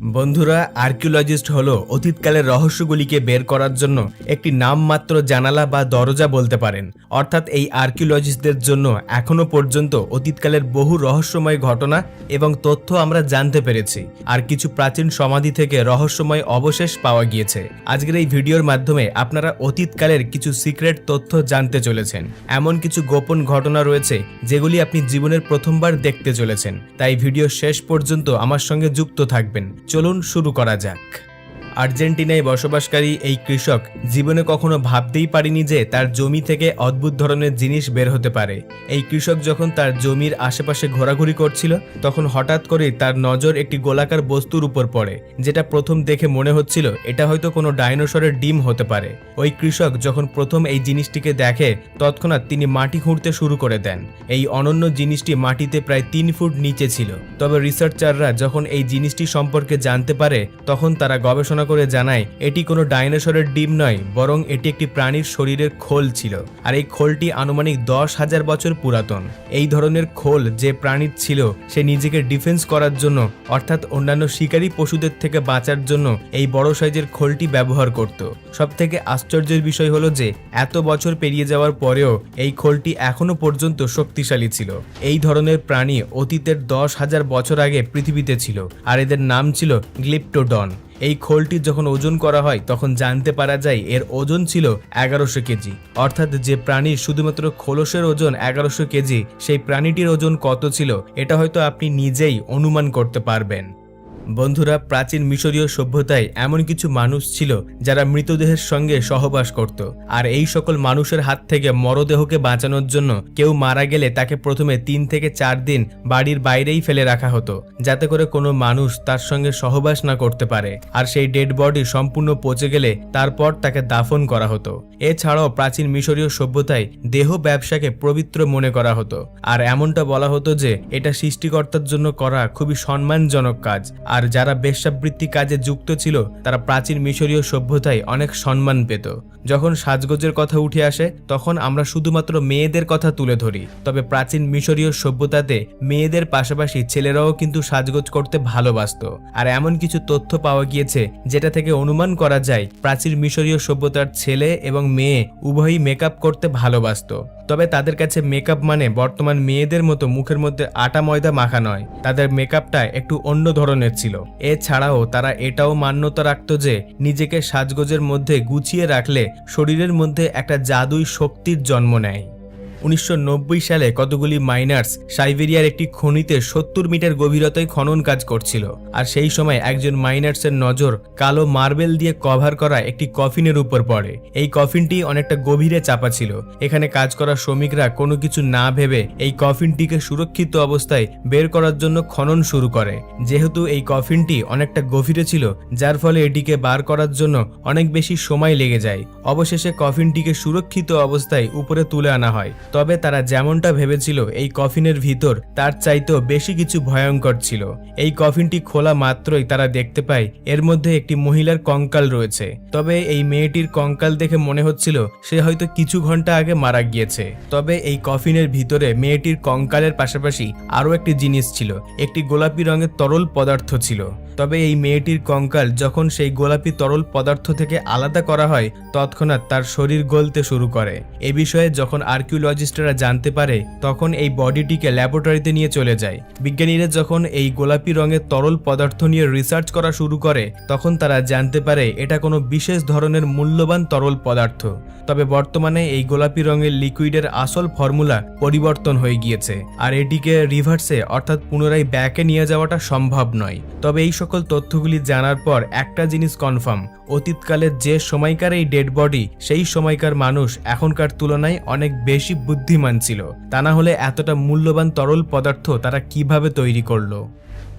বন্ধুরা, আর্কিওলজিস্ট হলো অতীতকালের রহস্যগুলিকে বের করার জন্য একটি নামমাত্র জানালা বা দরজা বলতে পারেন। অর্থাৎ এই আর্কিওলজিস্টদের জন্য এখনও পর্যন্ত অতীতকালের বহু রহস্যময় ঘটনা এবং তথ্য আমরা জানতে পেরেছি আর কিছু প্রাচীন সমাধি থেকে রহস্যময় অবশেষ পাওয়া গিয়েছে। আজকের এই ভিডিওর মাধ্যমে আপনারা অতীতকালের কিছু সিক্রেট তথ্য জানতে চলেছেন। এমন কিছু গোপন ঘটনা রয়েছে যেগুলি আপনি জীবনের প্রথমবার দেখতে চলেছেন। তাই ভিডিও শেষ পর্যন্ত আমার সঙ্গে যুক্ত থাকবেন। চলুন শুরু করা যাক। আর্জেন্টিনায় বসবাসকারী এই কৃষক জীবনে কখনো ভাবতেই পারেনি যে তার জমি থেকে অদ্ভুত ধরনের জিনিস বের হতে পারে। এই কৃষক যখন তার জমির আশেপাশে ঘোরাঘুরি করছিল, তখন হঠাৎ করেই তার নজর একটি গোলাকার বস্তুর উপর পড়ে, যেটা প্রথম দেখে মনে হচ্ছিল এটা হয়তো কোনো ডাইনোসরের ডিম হতে পারে। ওই কৃষক যখন প্রথম এই জিনিসটিকে দেখে, তৎক্ষণাৎ তিনি মাটি খুঁড়তে শুরু করে দেন। এই অনন্য জিনিসটি মাটিতে প্রায় তিন ফুট নিচে ছিল। তবে রিসার্চাররা যখন এই জিনিসটি সম্পর্কে জানতে পারে, তখন তারা গবেষণা করে জানায়, এটি কোনো ডাইনোসরের ডিম নয়, বরং এটি একটি প্রাণীর শরীরের খোল ছিল, আর এই খোলটি আনুমানিক দশ হাজার বছর পুরাতন। এই ধরনের খোল যে প্রাণীর ছিল, সে নিজেকে ডিফেন্স করার জন্য, অর্থাৎ অন্যান্য শিকারী পশুদের থেকে বাঁচার জন্য, এই বড় সাইজের খোলটি ব্যবহার করত। সব থেকে আশ্চর্যের বিষয় হলো যে, এত বছর পেরিয়ে যাওয়ার পরেও, এই খোলটি এখনও পর্যন্ত শক্তিশালী ছিল। এই ধরনের প্রাণী অতীতের দশ হাজার বছর আগে পৃথিবীতে ছিল, আর এদের নাম ছিল গ্লিপ্টোডন। এই খোলটি যখন ওজন করা হয়, তখন জানতে পারা যায় এর ওজন ছিল এগারোশো কেজি। অর্থাৎ যে প্রাণীর শুধুমাত্র খোলসের ওজন এগারোশো কেজি, সেই প্রাণীটির ওজন কত ছিল, এটা হয়তো আপনি নিজেই অনুমান করতে পারবেন। বন্ধুরা, প্রাচীন মিশরীয় সভ্যতায় এমন কিছু মানুষ ছিল যারা মৃতদেহের সঙ্গে সহবাস করত। আর এই সকল মানুষের হাত থেকে মরদেহকে বাঁচানোর জন্য কেউ মারা গেলে তাকে প্রথমে তিন থেকে চার দিন বাড়ির বাইরেই ফেলে রাখা হতো, যাতে করে কোনো মানুষ তার সঙ্গে সহবাস না করতে পারে। আর সেই ডেড বডি সম্পূর্ণ পচে গেলে তারপর তাকে দাফন করা হতো। এছাড়াও প্রাচীন মিশরীয় সভ্যতায় দেহ ব্যবসাকে পবিত্র মনে করা হতো। আর এমনটা বলা হতো যে, এটা সৃষ্টিকর্তার জন্য করা খুবই সম্মানজনক কাজ। আর যারা বেশ্যাবৃত্তি কাজে যুক্ত ছিল, তারা প্রাচীন মিশরীয় সভ্যতায় অনেক সম্মান পেত। যখন সাজগোজের কথা উঠে আসে, তখন আমরা শুধুমাত্র মেয়েদের কথা তুলে ধরি। তবে প্রাচীন মিশরীয় সভ্যতাতে মেয়েদের পাশাপাশি ছেলেরাও কিন্তু সাজগোজ করতে ভালোবাসত। আর এমন কিছু তথ্য পাওয়া গিয়েছে, যেটা থেকে অনুমান করা যায়, প্রাচীন মিশরীয় সভ্যতার ছেলে এবং মেয়ে উভয়ই মেকআপ করতে ভালোবাসত। তবে তাদের কাছে মেকআপ মানে বর্তমান মেয়েদের মতো মুখের মধ্যে আটা ময়দা মাখা নয়। তাদের মেকআপটা একটু অন্য ধরনের ছিল। এছাড়াও তারা এটাও মান্যতা রাখত যে, নিজেকে সাজগোজের মধ্যে গুছিয়ে রাখলে শরীরের মধ্যে একটা জাদুই শক্তির জন্ম নেয়। উনিশশো নব্বই সালে কতগুলি মাইনার্স সাইবেরিয়ার একটি খনিতে সত্তর মিটার গভীরতায় খনন কাজ করছিল। আর সেই সময় একজন মাইনার্সের নজর কালো মার্বেল দিয়ে কভার করা একটি কফিনের উপর পড়ে। এই কফিনটি অনেকটা গভীরে চাপা ছিল। এখানে কাজ করা শ্রমিকরা কোনো কিছু না ভেবে এই কফিনটিকে সুরক্ষিত অবস্থায় বের করার জন্য খনন শুরু করে। যেহেতু এই কফিনটি অনেকটা গভীরে ছিল, যার ফলে এটিকে বার করার জন্য অনেক বেশি সময় লেগে যায়। অবশেষে কফিনটিকে সুরক্ষিত অবস্থায় উপরে তুলে আনা হয়। তবে তারা যেমনটা ভেবেছিল, এই কফিনের ভিতর তার চাইতেও বেশি কিছু ভয়ঙ্কর ছিল। এই কফিনটি খোলা মাত্রই তারা দেখতে পায়, এর মধ্যে একটি মহিলার কঙ্কাল রয়েছে। তবে এই মেয়েটির কঙ্কাল দেখে মনে হচ্ছিল, সে হয়তো কিছু ঘণ্টা আগে মারা গিয়েছে। তবে এই কফিনের ভিতরে মেয়েটির কঙ্কালের পাশাপাশি আরও একটি জিনিস ছিল, একটি গোলাপি রঙের তরল পদার্থ ছিল। তবে এই মেয়েটির কঙ্কাল যখন সেই গোলাপি তরল পদার্থ থেকে আলাদা করা হয়, তৎক্ষণাৎ তার শরীর গলতে শুরু করে। এ বিষয়ে যখন আর্কিওলজিস্টরা জানতে পারে, তখন এই বডিটিকে ল্যাবরেটরিতে নিয়ে চলে যায়। বিজ্ঞানীরা যখন এই গোলাপি রঙের তরল পদার্থ নিয়ে রিসার্চ করা শুরু করে, তখন তারা জানতে পারে এটা কোনো বিশেষ ধরনের মূল্যবান তরল পদার্থ। তবে বর্তমানে এই গোলাপি রঙের লিকুইডের আসল ফর্মুলা পরিবর্তন হয়ে গিয়েছে, আর এটিকে রিভার্সে অর্থাৎ পুনরায় ব্যাকে নিয়ে যাওয়াটা সম্ভব নয়। তবে এই সকল তথ্যগুলি জানার পর একটা জিনিস কনফার্ম, অতীতকালের যে সময়কার এই ডেড বডি, সেই সময়কার মানুষ এখনকার তুলনায় অনেক বেশি বুদ্ধিমান ছিল। তা না হলে এতটা মূল্যবান তরল পদার্থ তারা কীভাবে তৈরি করল?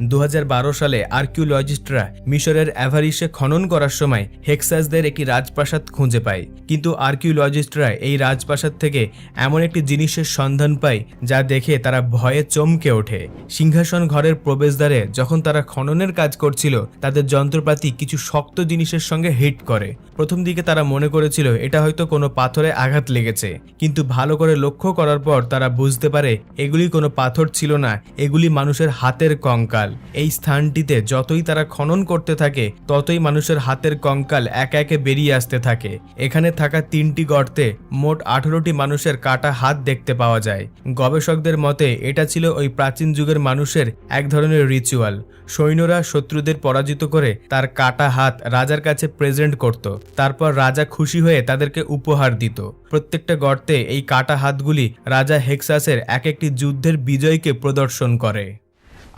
দু হাজার বারো সালে আর্কিওলজিস্টরা মিশরের অ্যাভারিসে খনন করার সময় হেক্সাসদের একটি রাজপ্রাসাদ খুঁজে পায়। কিন্তু আর্কিওলজিস্টরা এই রাজপ্রাসাদ থেকে এমন একটি জিনিসের সন্ধান পায় যা দেখে তারা ভয়ে চমকে ওঠে। সিংহাসন ঘরের প্রবেশদ্বারে যখন তারা খননের কাজ করছিল, তাদের যন্ত্রপাতি কিছু শক্ত জিনিসের সঙ্গে হিট করে। প্রথম দিকে তারা মনে করেছিল, এটা হয়তো কোনো পাথরে আঘাত লেগেছে। কিন্তু ভালো করে লক্ষ্য করার পর তারা বুঝতে পারে, এগুলি কোনো পাথর ছিল না, এগুলি মানুষের হাতের কঙ্কাল। কঙ্কাল। এই স্থানটিতে যতই তারা খনন করতে থাকে, ততই মানুষের হাতের কঙ্কাল একে একে বেরিয়ে আসতে থাকে। এখানে থাকা তিনটি গর্তে মোট আঠারোটি মানুষের কাটা হাত দেখতে পাওয়া যায়। গবেষকদের মতে, এটা ছিল ওই প্রাচীন যুগের মানুষের এক ধরনের রিচুয়াল সৈন্যরা শত্রুদের পরাজিত করে তার কাটা হাত রাজার কাছে প্রেজেন্ট করত। তারপর রাজা খুশি হয়ে তাদেরকে উপহার দিত। প্রত্যেকটা গর্তে এই কাটা হাতগুলি রাজা হেক্সাসের এক একটি যুদ্ধের বিজয়কে প্রদর্শন করে।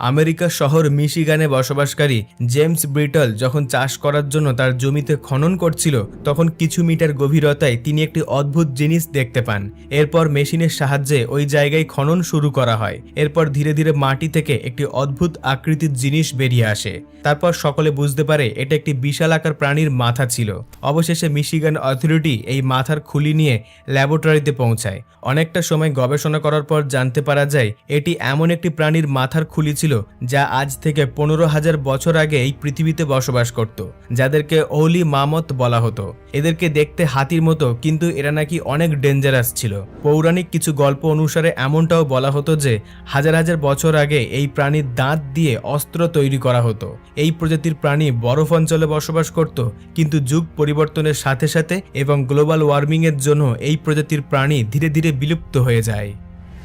আমেরিকা শহর মিশিগানে বসবাসকারী জেমস ব্রিটল যখন চাষ করার জন্য তার জমিতে খনন করছিল, তখন কিছু মিটার গভীরতায় তিনি একটি অদ্ভুত জিনিস দেখতে পান। এরপর মেশিনের সাহায্যে ওই জায়গায় খনন শুরু করা হয়। এরপর ধীরে ধীরে মাটি থেকে একটি অদ্ভুত আকৃতির জিনিস বেরিয়ে আসে। তারপর সকলে বুঝতে পারে এটা একটি বিশাল আকার প্রাণীর মাথা ছিল। অবশেষে মিশিগান অথরিটি এই মাথার খুলি নিয়ে ল্যাবরেটরিতে পৌঁছায়। অনেকটা সময় গবেষণা করার পর জানতে পারা যায়, এটি এমন একটি প্রাণীর মাথার খুলি ছিল যা আজ থেকে পনেরো হাজার বছর আগে এই পৃথিবীতে বসবাস করত, যাদেরকে ওলি মামত বলা হতো। এদেরকে দেখতে হাতির মতো, কিন্তু এরা নাকি অনেক ডেঞ্জারাস ছিল। পৌরাণিক কিছু গল্প অনুসারে এমনটাও বলা হতো যে, হাজার হাজার বছর আগে এই প্রাণীর দাঁত দিয়ে অস্ত্র তৈরি করা হতো। এই প্রজাতির প্রাণী বরফ অঞ্চলে বসবাস করত, কিন্তু যুগ পরিবর্তনের সাথে সাথে এবং গ্লোবাল ওয়ার্মিংয়ের জন্য এই প্রজাতির প্রাণী ধীরে ধীরে বিলুপ্ত হয়ে যায়।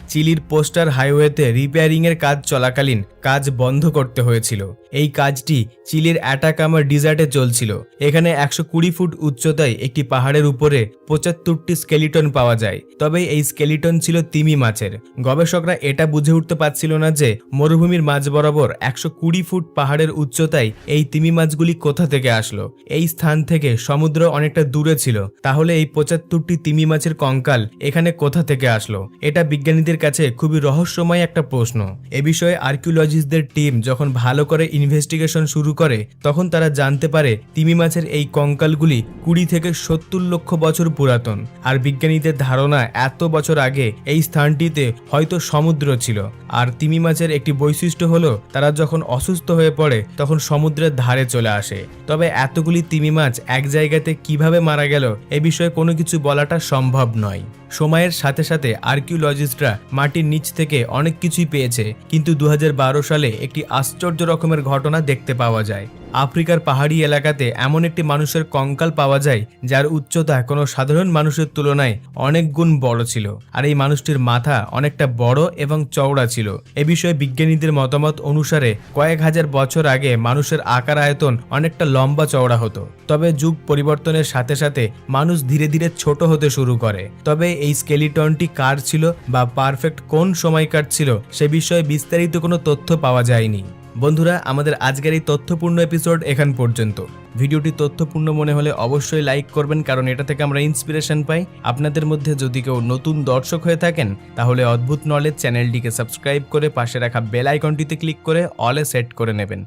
চিলির পোস্টার হাইওয়েতে রিপেয়ারিংয়ের কাজ চলাকালীন কাজ বন্ধ করতে হয়েছিল। এই কাজটি চিলির অ্যাটাকামার ডিজার্টে চলছিল। এখানে একশো কুড়ি ফুট উচ্চতায় একটি পাহাড়ের উপরে পঁচাত্তরটি স্কেলিটন পাওয়া যায়। তবে এই স্কেলিটন ছিল তিমি মাছের। গবেষকরা এটা বুঝে উঠতে পারছিল না যে মরুভূমির মাঝ বরাবর একশো কুড়ি ফুট পাহাড়ের উচ্চতায় এই তিমি মাছগুলি কোথা থেকে আসলো? এই স্থান থেকে সমুদ্র অনেকটা দূরে ছিল। তাহলে এই পঁচাত্তরটি তিমি মাছের কঙ্কাল এখানে কোথা থেকে আসলো? এটা বিজ্ঞানীদের কাছে খুবই রহস্যময় একটা প্রশ্ন। এ বিষয়ে আর্কিওলজিস্টদের টিম যখন ভালো করে ইনভেস্টিগেশন শুরু করে, তখন তারা জানতে পারে তিমি মাছের এই কঙ্কালগুলি কুড়ি থেকে সত্তর লক্ষ বছর পুরাতন। আর বিজ্ঞানীদের ধারণা এত বছর আগে এই স্থানটিতে হয়তো সমুদ্র ছিল। আর তিমি মাছের একটি বৈশিষ্ট্য হলো, তারা যখন অসুস্থ হয়ে পড়ে, তখন সমুদ্রের ধারে চলে আসে। তবে এতগুলি তিমি মাছ এক জায়গাতে কীভাবে মারা গেল, এ বিষয়ে কোনো কিছু বলাটা সম্ভব নয়। সময়ের সাথে সাথে আর্কিওলজিস্টরা মাটির নিচ থেকে অনেক কিছুই পেয়েছে। কিন্তু দু হাজার বারো সালে একটি আশ্চর্য রকমের ঘটনা দেখতে পাওয়া যায়। আফ্রিকার পাহাড়ি এলাকাতে এমন একটি মানুষের কঙ্কাল পাওয়া যায়, যার উচ্চতা কোনো সাধারণ মানুষের তুলনায় অনেক গুণ বড় ছিল। আর এই মানুষটির মাথা অনেকটা বড় এবং চওড়া ছিল। এ বিষয়ে বিজ্ঞানীদের মতামত অনুসারে কয়েক হাজার বছর আগে মানুষের আকার আয়তন অনেকটা লম্বা চওড়া হতো। তবে যুগ পরিবর্তনের সাথে সাথে মানুষ ধীরে ধীরে ছোট হতে শুরু করে। তবে এই স্কেলিটনটি কার ছিল বা পারফেক্ট কোন সময়কার ছিল, সে বিষয়ে বিস্তারিত কোনো তথ্য পাওয়া যায়নি। বন্ধুরা, আমাদের আজকের এই তথ্যপূর্ণ এপিসোড এখান পর্যন্ত। ভিডিওটি তথ্যপূর্ণ মনে হলে অবশ্যই লাইক করবেন, কারণ এটা থেকে আমরা ইন্সপিরেশন পাই। আপনাদের মধ্যে যদি কেউ নতুন দর্শক হয়ে থাকেন, তাহলে অদ্ভুত নলেজ চ্যানেলটিকে সাবস্ক্রাইব করে পাশে রাখা বেল আইকনটিতে ক্লিক করে অলে সেট করে নেবেন।